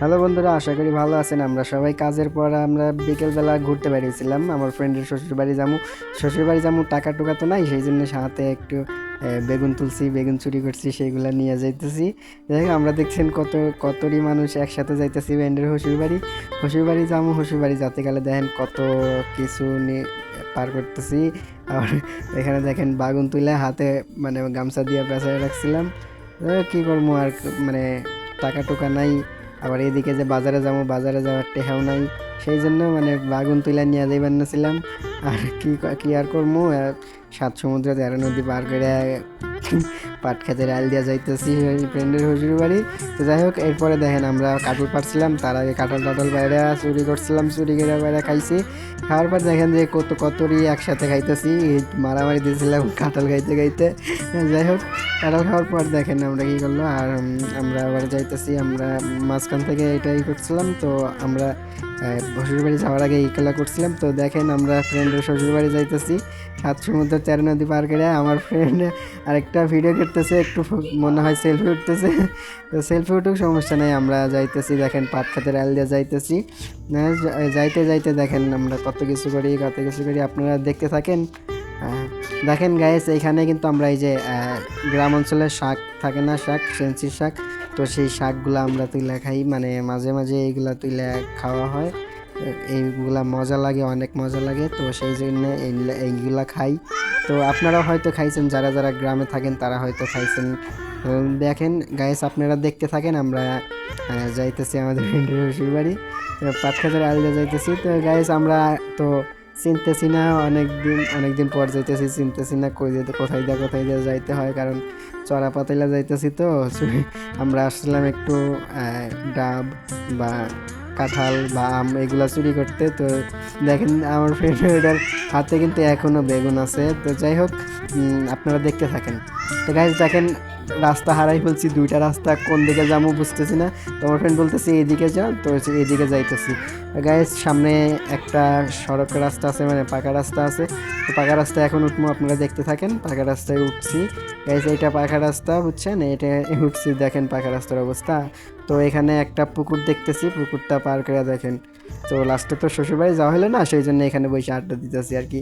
Hello বন্ধুরা, আশা করি ভালো আছেন। আমরা সবাই কাজের পর আমরা বিকেলবেলা ঘুরতে বেরিয়েছিলাম। আমার ফ্রেন্ডের শ্বশুরবাড়ি যাব। শ্বশুরবাড়ি যাব, টাকা টুকা তো নাই, সেই জন্য সাথে একটু বেগুন তুলছি, বেগুন চুরি করছি সেইগুলো নিয়ে যাইতেছি। যাই আমরা দেখছেন কত কতরই মানুষ একসাথে যাইতেছি ফ্রেন্ডের শ্বশুরবাড়ি। শ্বশুরবাড়ি যাব, শ্বশুরবাড়ি যাতে গেলে দেখেন কত কিছু পার করতেছি। আর এখানে দেখেন বাগুন তুলে হাতে মানে গামছা দিয়ে পেঁচায় রাখছিলাম। কি করব আর মানে টাকা টুকা নাই। আবার এদিকে যে বাজারে যাব, বাজারে যাওয়ার টেহাও নাই। সেই জন্য মানে বাগুন তুলে নিয়ে যাইবার নাছিলাম। আর কি কি আর করব সাত সমুদ্র তেরো নদী পার করে পাট খেতে রাল দিয়া যাইতেছি ফ্রেন্ডের শ্বশুর বাড়ি। তো যাই হোক, এরপরে দেখেন আমরা কাটল পারছিলাম, তার আগে কাঁঠাল টাটল বাইরে চুরি করছিলাম, চুরি করে বাইরে খাইছি। খাওয়ার পর দেখেন যে কত কতরই একসাথে খাইতেছি, মারামারি দিয়েছিলাম কাঁঠাল খাইতে খাইতে। যাই হোক কাঁঠাল খাওয়ার পর দেখেন আমরা কি করল, আর আমরা আবার যাইতেছি, আমরা মাঝখান থেকে এটাই করছিলাম, তো আমরা শ্বশুরবাড়ি যাওয়ার আগে এই খেলা করছিলাম, তো দেখেন আমরা ফ্রেন্ডের শ্বশুরবাড়ি যাইতেছি, সাত সমুদ্র তেরো নদী পার করে আমার ফ্রেন্ড আরেকটা ভিডিও করতেছে, একটু মনে হয় সেলফি উঠতেছে, তো সেলফি উঠুক, সমস্যা নেই, আমরা যাইতেছি, দেখেন পাট খাতে রাল দিয়ে যাইতেছি যাইতে যাইতে দেখেন আমরা কত কিছু করি, কত কিছু করি, আপনারা দেখতে থাকেন দেখেন গায়েস এইখানে কিন্তু আমরা এই যে গ্রাম অঞ্চলের শাক থাকে না, শাক, সেন্সির শাক। তো সেই শাকগুলো আমরা তুলে খাই। মানে মাঝে মাঝে এইগুলা তুলে খাওয়া হয়। এইগুলা মজা লাগে, অনেক মজা লাগে। তো সেই জন্য এইগুলা- খাই। তো আপনারাও হয়তো খাইছেন, যারা যারা গ্রামে থাকেন তারা হয়তো খাইছেন। দেখেন গায়েস আপনারা দেখতে থাকেন, আমরা যাইতেছি আমাদের ফ্রেন্ডের শ্বশুর বাড়ি পাটখাতের আলদা যাইতেছি। তো গায়েস আমরা তো চিনতেছি না অনেক দিন অনেক দিন পর যাইতেছি চিনতেছি না কই যেতে কোথায় দিয়ে কোথায় দিয়ে যাইতে হয়, কারণ চড়া পাতাইলা যাইতেছি তো আমরা আসলাম একটু ডাব বা কাঁঠাল বা আম এগুলা চুরি করতে। তো দেখেন, আমার ফ্রেন্ডের হাতে কিন্তু এখনও বেগুন আছে। তো যাই হোক আপনারা দেখতে থাকেন। তো গাইজ দেখেন রাস্তা হারাই ফেলছি, দুইটা রাস্তা কোন দিকে যাব বুঝতেছি না। তো আমার ফ্রেন্ড বলতেছি এইদিকে যাও তো এদিকে যাইতেছি। গাইজ সামনে একটা সড়ক রাস্তা আছে মানে পাকা রাস্তা আছে। তো পাকা রাস্তা এখন উঠবো, আপনারা দেখতে থাকেন। পাকা রাস্তায় উঠছি। গাইজ এইটা পাকা রাস্তা, বুঝছেন? এটা উঠছি, দেখেন পাকা রাস্তার অবস্থা। তো এখানে একটা পুকুর দেখতেছি, পুকুরটা পার করে দেখেন। তো লাস্টে তো শ্বশুরবাড়ি যাওয়া হলো না, সেই জন্য এখানে বসে আড্ডা দিতেছি আর কি।